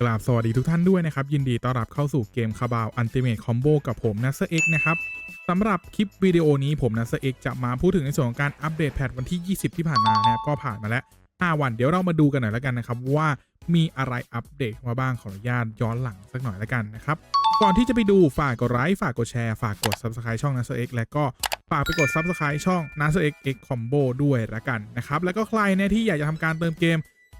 กราบสวัสดีทุกท่านด้วยนะครับ ยินดีต้อนรับเข้าสู่เกมคาบาวอันติเม e คอมโบกับผมนัสเอ็กนะครับสำหรับคลิปวิดีโอนี้ผมนัสเอ็กจะมาพูดถึงในส่วนของการอัปเดตแพทวันที่ 20 ที่ผ่านมานะครับก็ผ่านมาแล้ว 5 วันเดี๋ยวเรามาดูกันหน่อยแล้วกันนะครับ ว่ามีอะไรอัปเดตมาบ้างขออนุญาตย้อนหลังสักหน่อยแล้วกันนะครับก่อนที่จะไปดูฝากกดไลค์ฝากกดแชร์ฝากกด Subscribe ช่อง n a s เอ็กและก็ฝากไปกด Subscribe ช่อง n a s เอ็กเอ็กคอมโบด้วยละกันนะครับแล้วก็ใครเนี่ยที่อยากจะทำการเติมเกม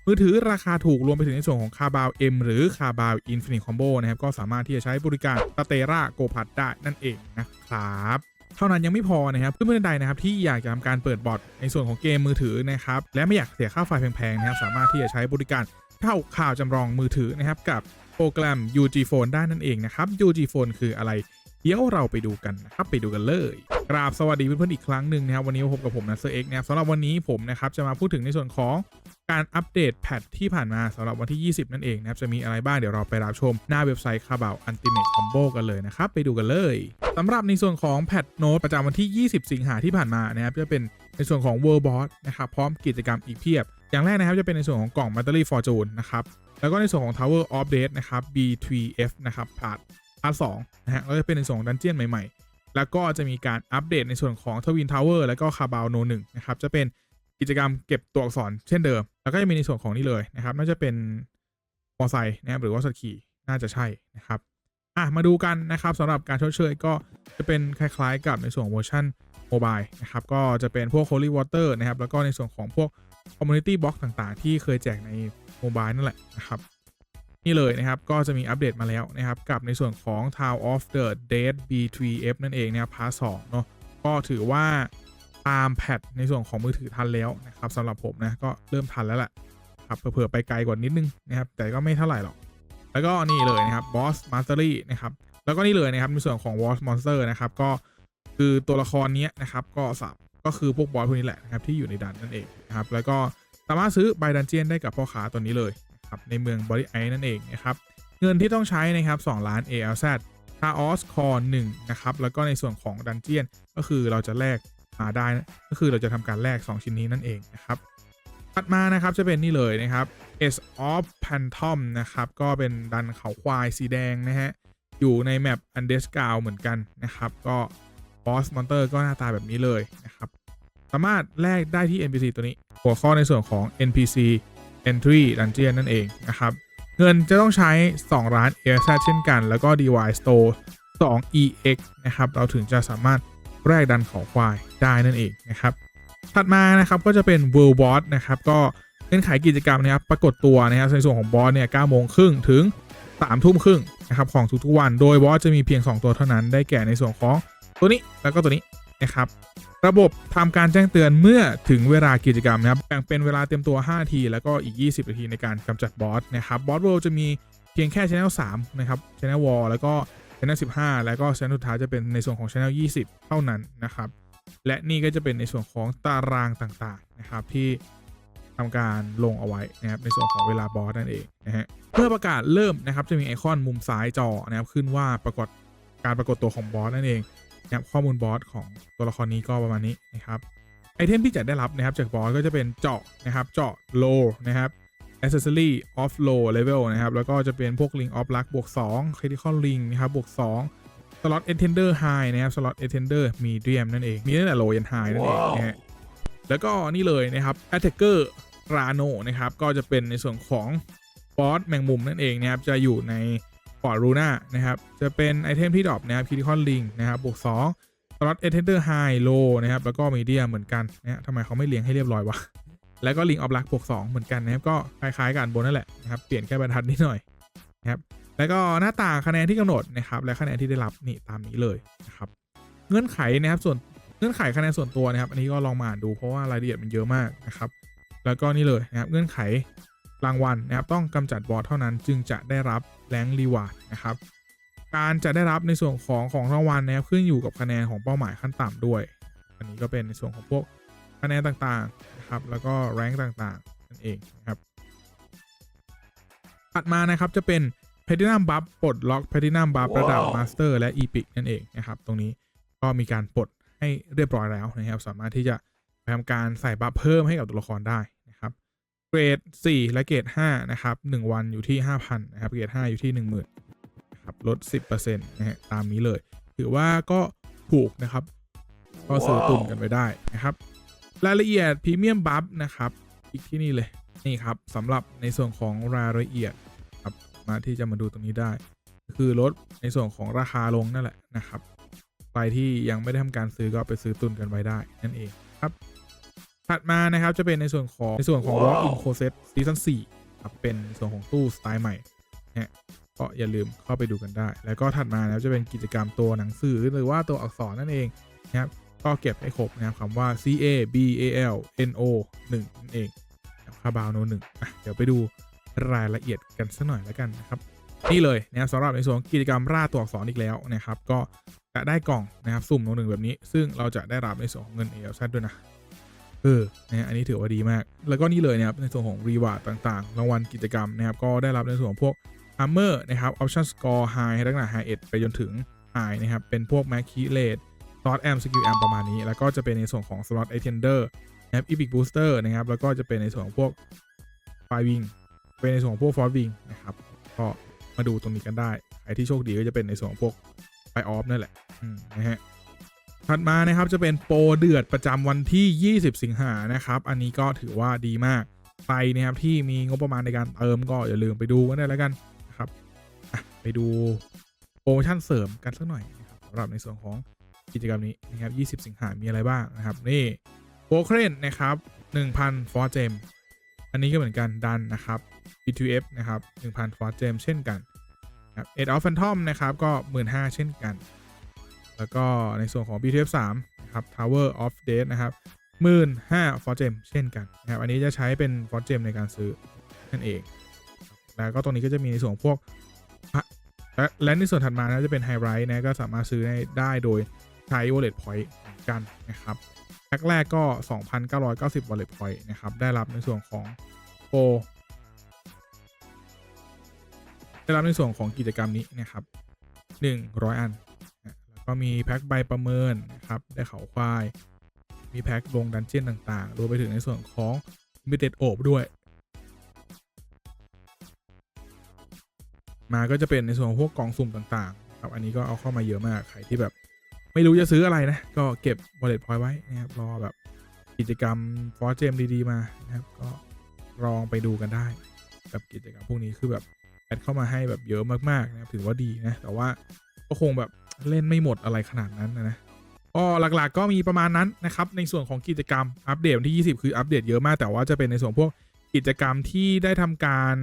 มือถือราคาถูกรวมไปถึงในส่วนของคาบาว M หรือคาบาวอินฟินิตคอมโบนะครับก็สามารถที่จะใช้บริการสเตราโกพัดได้นั่นเองนะครับเท่านั้นยังไม่พอนะครับเพื่อนๆใดนะครับที่อยากจะทำการเปิดบอทในส่วนของเกมมือถือนะครับและไม่อยากเสียค่าไฟแพงๆนะครับสามารถที่จะใช้บริการเข้าข่าวจำลองมือถือนะครับกับโปรแกรม UG Phone ได้นั่นเองนะครับ UG Phone คืออะไร เดี๋ยวเราไปดูกันนะครับไปดูกันเลยกราบสวัสดีเพื่อนๆอีกครั้งหนึ่งนะครับวันนี้พบกับผมนัสเซอร์เอ็กนะครับสำหรับวันนี้ผมนะครับจะมาพูดถึงในส่วนของ การอัปเดตแพทที่ผ่านมาสำหรับวันที่ 20 นั่นเองนะครับ จะมีอะไรบ้างเดี๋ยวเราไปรับชมหน้าเว็บไซต์คาบาวอันติเม e คอมโบกันเลยนะครับ ไปดูกันเลยสำหรับในส่วนของแพทโน้ตประจำวันที่ 20 สิงหาที่ผ่านมานะครับจะเป็นในส่วนของ World Boss นะครับพร้อมกิจกรรมอีกเพียบ อย่างแรกนะครับจะเป็นในส่วนของกล่อง Battery Fortune นะครับแล้วก็ในส่วนของ Tower of Death นะครับ B3F นะครับพาร์ทพาร์ท2นะฮะก็จะเป็นในส่วนดันเจียนใหม่ๆ แล้วก็จะมีการอัปเดตในส่วนของทวินทาวเวอร์แล้วก็คาบาวโนหนึ่งนะครับจะเป็น กิจกรรมเก็บตัวอักษรเช่นเดิม แล้วก็จะมีในส่วนของนี่เลยนะครับ น่าจะเป็นมอไซค์นะครับหรือว่าสกีน่าจะใช่นะครับอะมาดูกันนะครับสำหรับการชดเชยก็จะเป็นคล้ายๆ กับในส่วนของเวอร์ชันโมบายนะครับก็จะเป็นพวก Holy Water นะครับ แล้วก็ในส่วนของพวก Community Box ต่างๆ ที่เคยแจกในโมบายนั่นแหละนะครับนี่เลยนะครับ ก็จะมีอัปเดตมาแล้วนะครับ กับในส่วนของ Town of the Dead B3F นั่นเองนะครับพาร์ท2เนาะก็ถือว่า ตามแพทในส่วนของมือถือทันแล้วนะครับสำหรับผมนะก็เริ่มทันแล้วแหละครับเผื่อไปไกลกว่านิดนึงนะครับแต่ก็ไม่เท่าไหร่หรอก แล้วก็นี่เลยนะครับ Boss Mastery นะครับแล้วก็นี่เลยนะครับในส่วนของ Boss Monster นะครับก็คือตัวละครนี้นะครับก็สับก็คือพวกบอสพวกนี้แหละนะครับที่อยู่ในดันนั่นเองนะครับแล้วก็สามารถซื้อใบดันเจียนได้กับพ่อค้าตัวนี้เลยครับในเมืองบริไอนั่นเองนะครับเงินที่ต้องใช้นะครับ2ล้าน ALZ คาออสคอร์1นะครับแล้วก็ในส่วนของดันเจียนก็คือเราจะแลก มาได้นะก็คือเราจะทำการแลก2 ชิ้นนี้นั่นเองนะครับถัดมานะครับจะเป็นนี่เลยนะครับ S of Phantom นะครับก็เป็นดันเขาควายสีแดงนะฮะอยู่ในแมป u n d e r s c a l เหมือนกันนะครับก็บอสมอนเตอร์ก็หน้าตาแบบนี้เลยนะครับสามารถแลกได้ที่ NPC ตัวนี้ หัวข้อในส่วนของ NPC Entry Dungeon นั่นเองนะครับเงินจะต้องใช้ 2 ร้าน a s a เช่นกัน แล้วก็ DY Store 2 EX นะครับ เราถึงจะสามารถ แลกดันขาควายได้นั่นเองนะครับ ถัดมานะครับก็จะเป็น World Boss นะครับก็เงื่อนไขกิจกรรมนะครับปรากฏตัวนะครับในส่วนของบอสเนี่ย9โมงครึ่งถึง3ทุ่มครึ่งนะครับของทุกๆวัน โดยบอสจะมีเพียง 2 ตัวเท่านั้นได้แก่ในส่วนของตัวนี้แล้วก็ตัวนี้นะครับระบบทำการแจ้งเตือนเมื่อถึงเวลากิจกรรมนะครับแบ่งเป็นเวลาเตรียมตัว 5 นาที แล้วก็อีก 20 นาทีในการกำจัดบอสนะครับบอสเวิลด์จะมีเพียงแค่ Channel 3นะครับ Channel Wall แล้วก็ Channel 15 แล้วก็ Channel สุดท้ายจะเป็นในส่วนของ Channel 20 เท่านั้นนะครับ และนี่ก็จะเป็นในส่วนของตารางต่างๆนะครับที่ทำการลงเอาไว้นะครับในส่วนของเวลาบอสนั่นเองนะฮะเมื่อประกาศเริ่มนะครับจะมีไอคอนมุมซ้ายจอนะครับขึ้นว่าปรากฏการปรากฏตัวของบอสนั่นเองนะครับข้อมูลบอสของตัวละครนี้ก็ประมาณนี้นะครับไอเทมที่จะได้รับนะครับจากบอสก็จะเป็นเจาะนะครับเจาะ low นะครับ accessory off low level นะครับ แล้วก็จะเป็นพวก ring of luck บวก2 critical ring นะครับบวก2 slot extender high นะครับ slot extender medium นั่นเอง มีตั้งแต่ low ยัน high นั่นเองนะฮะแล้วก็นี่เลยนะครับ attacker rano นะครับ ก็จะเป็นในส่วนของบอสแมงมุมนั่นเองนะครับ จะอยู่ในปอร์รูน่านะครับ จะเป็นไอเทมที่ดรอปนะครับคิทิคอนลิงนะครับบวก2สล็อตเอเทนเดอร์ไฮโลนะครับ แล้วก็มีเดียเหมือนกันนะฮะทำไมเขาไม่เลี้ยงให้เรียบร้อยวะ แล้วก็ลิงออฟลักบวก2เหมือนกันนะครับ ก็คล้ายๆกันบนนั่นแหละนะครับ เปลี่ยนแค่บรรทัดนิดหน่อยนะครับ แล้วก็หน้าต่างคะแนนที่กำหนดนะครับ และคะแนนที่ได้รับนี่ตามนี้เลยนะครับ เงื่อนไขนะครับส่วนเงื่อนไขคะแนนส่วนตัวนะครับ อันนี้ก็ลองมาอ่านดูเพราะว่ารายละเอียดมันเยอะมากนะครับ แล้วก็นี่เลยนะครับ เงื่อนไขรางวัลนะครับ ต้องกำจัดบอสเท่านั้นจึงจะได้รับแรงรีวาร์ดนะครับ การจะได้รับในส่วนของของรางวัลนะครับขึ้นอยู่กับคะแนนของเป้าหมายขั้นต่ำด้วย อันนี้ก็เป็นในส่วนของพวกคะแนนต่างๆ นะครับ แล้วก็แรงต่างๆ นั่นเองนะครับถัดมานะครับจะเป็น p l a t i n u m Buff ปลดล็อก p l a t i n u m Buff ระดับ Master และ Epic นั่นเองนะครับ ตรงนี้ก็มีการปลดให้เรียบร้อยแล้วนะครับ สามารถที่จะไปทำการใส่บัฟเพิ่มให้กับตัวละครได้นะครับ เกรด 4 และเกรด 5 นะครับ 1 วันอยู่ที่ 5,000 นะครับ เกรด 5 อยู่ที่ 10,000นะครับลด 10%นะฮะตามนี้เลย ถือว่าก็ถูกนะครับ ก็ซื้อตุนกันไปได้นะครับ รายละเอียดพรีเมียมบัฟนะครับอีกที่นี่เลยนี่ครับสำหรับในส่วนของรายละเอียดครับมาที่จะมาดูตรงนี้ได้ คือลดในส่วนของราคาลงนั่นแหละนะครับใครที่ยังไม่ได้ทำการซื้อก็ไปซื้อตุนกันไว้ได้นั่นเองครับ ถัดมานะครับจะเป็นในส่วนของในส่วนของ Walk in Closet Season 4ครับเป็นส่วนของตู้สไตล์ใหม่นะฮะก็อย่าลืมเข้าไปดูกันได้ แล้วก็ถัดมานะครับจะเป็นกิจกรรมตัวหนังสือหรือว่าตัวอักษรนั่นเองนะครับ ก็เก็บให้ครบนะครับคำว่า C A B A L N O 1นั่นเองคาบาวโนหนึ่งอะเดี๋ยวไปดูรายละเอียดกันสักหน่อยแล้วกันนะครับ นี่เลยนะครับสำหรับในส่วนของกิจกรรมล่าตัวอักษรอีกแล้วนะครับ ก็จะได้กล่องนะครับสุ่มโนหนึ่งแบบนี้ ซึ่งเราจะได้รับในส่วนของเงิน a l z ด้วยนะเออนะอันนี้ถือว่าดีมาก แล้วก็นี่เลยนะครับในส่วนของรีวาร์ดต่างๆ รางวัลกิจกรรมนะครับก็ได้รับในส่วนของพวก Armor นะครับ Option Score High ตั้งแต่ High 1ไปจนถึง High นะครับเป็นพวก m a c k e r a t e Slot Amp Skill Amp ประมาณนี้ แล้วก็จะเป็นในส่วนของ Slot Attender นะครับ Epic Booster นะครับ แล้วก็จะเป็นในส่วนของพวก Fire Wing เป็นในส่วนของพวก Force Wing นะครับ ก็มาดูตรงนี้กันได้ใครที่โชคดีก็จะเป็นในส่วนของพวก Fire Off นั่นแหละนะฮะถัดมานะครับจะเป็นโปรเดือดประจำวันที่ 20 สิงหานะครับ อันนี้ก็ถือว่าดีมากใครนะครับที่มีงบประมาณในการเติมก็อย่าลืมไปดูกันได้แล้วกันนะครับไปดูโปรโมชั่นเสริมกันสักหน่อยนะครับสำหรับในส่วนของ กิจกรรมนี้นะครับ 20 สิงหามีอะไรบ้างนะครับ นี่โปรเครนนะครับ 1,000 ฟอร์เจม อันนี้ก็เหมือนกันดันนะครับ B2F นะครับ 1,000 ฟอร์เจม เช่นกันครับเอ็ดออฟแฟนทอมนะครับ ก็ 15,000 เช่นกัน แล้วก็ในส่วนของ BTF 3นะครับ Tower of Death นะครับหมื่นห้าฟอร์เจม เช่นกันนะครับ อันนี้จะใช้เป็นฟอร์เจม ในการซื้อนั่นเอง แล้วก็ตรงนี้ก็จะมีในส่วนของพวกและในส่วนถัดมานะจะเป็นไฮไ i ท์นะก็สามารถซื้อได้โดย ใช้ Wallet Point กันนะครับแพ็คแรกก็ 2,990 Wallet Point นะครับ ได้รับในส่วนของโปรได้รับในส่วนของกิจกรรมนี้นะครับ 100 อัน แล้วก็มีแพ็คใบประเมินนะครับ ได้เขาควาย มีแพ็คลงดันเจียนต่างๆรวมไปถึงในส่วนของ Limited โอบด้วย มาก็จะเป็นในส่วนพวกกล่องสุ่มต่างๆ ครับ อันนี้ก็เอาเข้ามาเยอะมาก ใครที่แบบ ไม่รู้จะซื้ออะไรนะ ก็เก็บ Wallet Point ไว้นะครับ รอแบบกิจกรรมฟอร์เจมดีๆ มานะครับ ก็ลองไปดูกันได้ กับกิจกรรมพวกนี้คือแบบแอดเข้ามาให้แบบเยอะมากๆนะครับถือว่าดีนะ แต่ว่าก็คงแบบเล่นไม่หมดอะไรขนาดนั้นนะนะก็หลักๆก็มีประมาณนั้นนะครับ ในส่วนของกิจกรรมอัปเดตที่ 20 คืออัปเดตเยอะมากแต่ว่าจะเป็นในส่วนพวกกิจกรรมที่ได้ทำการ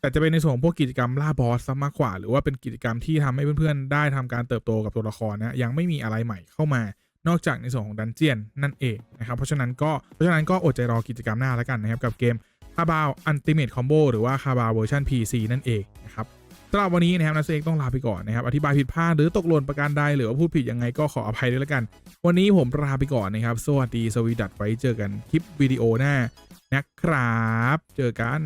แต่จะเป็นในส่วนของพวกกิจกรรมล่าบอสซะมากกว่า หรือว่าเป็นกิจกรรมที่ทำให้เพื่อนๆ ได้ทำการเติบโตกับตัวละครนะยังไม่มีอะไรใหม่เข้ามานอกจากในส่วนของดันเจียนนั่นเองนะครับเพราะฉะนั้นก็เพราะฉะนั้นก็อดใจรอกิจกรรมหน้าแล้วกันนะครับกับเกมคาบาวอันติเมทคอมโบหรือว่าคาบาวเวอร์ชัน PC นั่นเองนะครับสำหรับวันนี้นะครับนักเอกต้องลาไปก่อนนะครับอธิบายผิดพลาดหรือตกหล่นประการใดหรือว่าพูดผิดยังไงก็ขออภัยด้วยแล้วกัน วันนี้ผมลาไปก่อนนะครับ สวัสดีสวีดัตไว้เจอกันคลิปวิดีโอหน้านะครับ เจอกัน